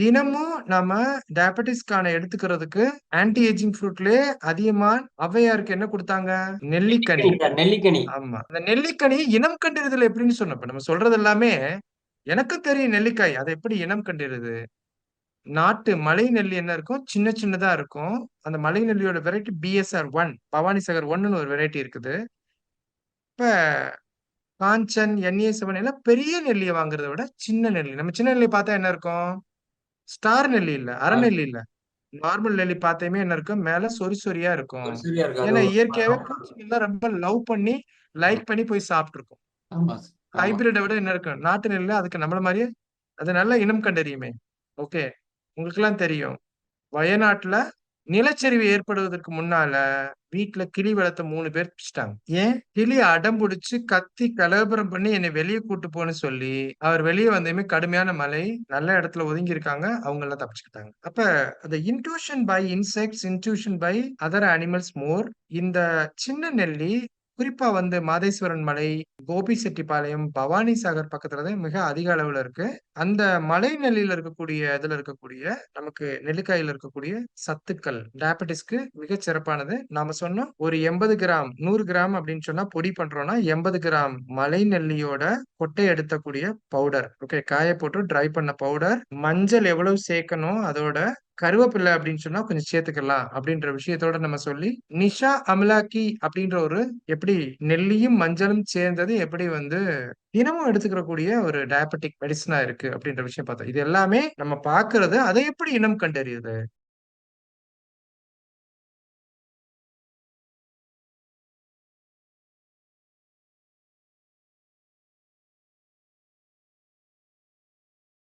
தினமும் நாம டயபெட்டிஸ்க்கான எடுத்துக்கிறதுக்கு anti ageing ஃப்ரூட்லயே அதிகமா ஔவையாருக்கு என்ன கொடுத்தாங்க? நெல்லிக்கனி. நெல்லிக்கனி ஆமா. அந்த நெல்லிக்கனி இனம் கண்டறிதல் எப்படின்னு சொன்னப்ப நம்ம சொல்றது எல்லாமே எனக்கும் தெரியும் நெல்லிக்காய். அதை எப்படி இனம் கண்டறிது நாட்டு மலை நெல்லி என்ன இருக்கும்? சின்ன சின்னதா இருக்கும். அந்த மலை நெல்லியோட variety BSR one Bhavani Sagar ஒன்னு ஒரு வெரைட்டி இருக்குது. இப்ப காஞ்சன் என்ஏ செவன் எல்லாம் பெரிய நெல்லியை வாங்குறத விட சின்ன நெல்லி. நம்ம சின்ன நெல்லி பார்த்தா என்ன இருக்கும்? ஸ்டார் நெல்லி இல்ல அரைநெல்லி இல்ல. நார்மல் நெல்லி பார்த்தேமே என்ன இருக்கும்? மேல சொறி சொறியா இருக்கும். ஏன்னா இயற்கையாவே பூச்சிகள்லாம் ரொம்ப லவ் பண்ணி லைக் பண்ணி போய் சாப்பிட்டுருக்கும். ஹைபிரிட்டை விட என்ன இருக்கும்? நாட்டு நெல்ல அதுக்கு நம்மள மாதிரியே அது நல்ல இனம் கண்டறியுமே. ஓகே உங்களுக்கெல்லாம் தெரியும். வயநாட்டுல நிலச்சரிவு ஏற்படுவதற்கு முன்னால வீட்டுல கிளி வளர்த்த மூணு பேர் பிடிச்சிட்டாங்க ஏன்? கிளி அடம் பிடிச்சு கத்தி கலவரம் பண்ணி என்னை வெளியே கூட்டு போன்னு சொல்லி அவர் வெளியே வந்ததுமே கடுமையான மழை நல்ல இடத்துல ஒதுங்கி இருக்காங்க. அவங்க எல்லாம் தப்பிச்சுக்கிட்டாங்க. அப்ப அந்த intuition by insects intuition by other animals more இந்த சின்ன நெல்லி குறிப்பா வந்து மாதேஸ்வரன் மலை கோபி செட்டிப்பாளையம் பவானி சாகர் பக்கத்துலதான் மிக அதிக அளவுல இருக்கு. அந்த மலை நெல்லியில இருக்கக்கூடிய இதுல இருக்கக்கூடிய நமக்கு நெல்லிக்காயில இருக்கக்கூடிய சத்துக்கள் டயபெட்டிஸ்க்கு மிக சிறப்பானது. நாம சொன்னோம் ஒரு எண்பது கிராம் நூறு கிராம் அப்படின்னு சொன்னா பொடி பண்றோம்னா எண்பது கிராம் மலை நெல்லியோட கொட்டை எடுத்தக்கூடிய பவுடர் ஓகே காய போட்டு ட்ரை பண்ண பவுடர் மஞ்சள் எவ்வளவு சேர்க்கணும் அதோட கருவேப்பிலை அப்படின்னு சொன்னா கொஞ்சம் சேர்த்துக்கலாம் அப்படின்ற விஷயத்தோட நம்ம சொல்லி நிஷா அமலாக்கி அப்படின்ற ஒரு எப்படி நெல்லியும் மஞ்சளும் சேர்ந்தது எப்படி வந்து தினமும் எடுத்துக்கிறக்கூடிய ஒரு டயபெட்டிக் மெடிசனா இருக்கு அப்படின்ற விஷயம் பார்த்தோம். இது எல்லாமே நம்ம பாக்குறது அதை எப்படி இனம் கண்டறியுது?